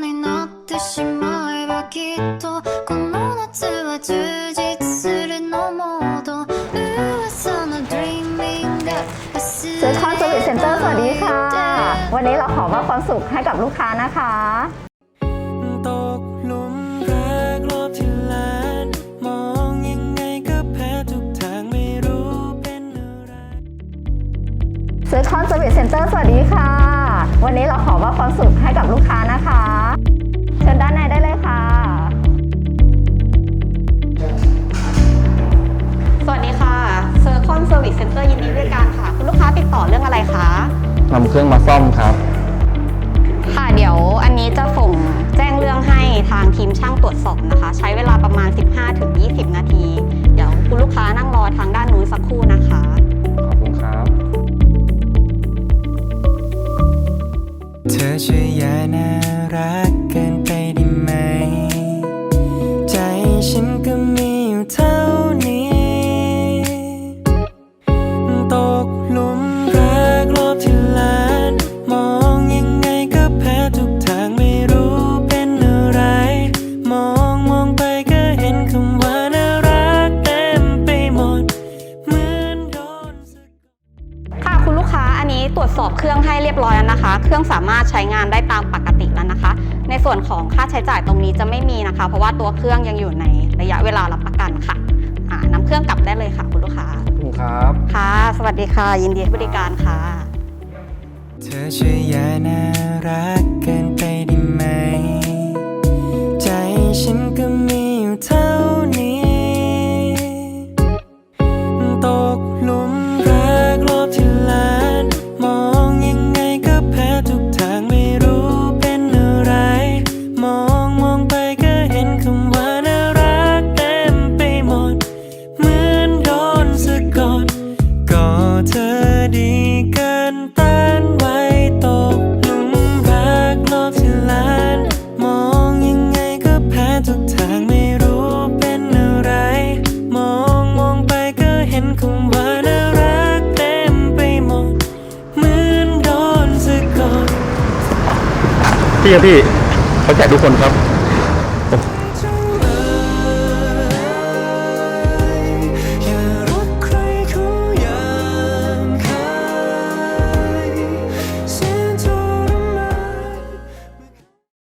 になってしまえばきっとこの夏は充実するのもっと噂の Dreaming が薄 ซื้อคอนเซอร์วิสเซ็นเตอร์สวัสดีค่ะ วันนี้เราขอมอบความสุขให้กับลูกค้านะคะ ตกหลุมรักรอบที่ล้านมองยังไงก็แพ้ทุกทางไม่รู้เป็นอะไร ซื้อคอนเซอร์วิสเซ็นเตอร์สวัสดีค่ะ วันนี้เราขอมอบความสุขให้ นำเครื่องมาซ่อมครับ ค่ะเดี๋ยวอันนี้จะส่งแจ้งเรื่องให้ทางทีมช่างตรวจสอบนะคะ ใช้เวลาประมาณ 15-20 นาที เดี๋ยวคุณลูกค้านั่งรอทางด้านนู้นสักครู่นะคะขอบคุณครับ เธอช่วยอย่ นนี้ตรวจสอบเครื่องให้เรียบร้อยแล้วนะคะ เครื่องสามารถใช้งานได้ตามปกติแล้วนะคะ ในส่วนของค่าใช้จ่ายตรงนี้จะไม่มีนะคะ เพราะว่าตัวเครื่องยังอยู่ในระยะเวลารับประกันค่ะอ่านำเครื่องกลับได้เลยค่ะ คุณลูกค้าขอบคุณครับ ค่ะ สวัสดีค่ะ ยินดีให้บริการค่ะ เธอช่วยอย่าน่ารักเกิน ครับพี่เขาแจกทุกคนครับ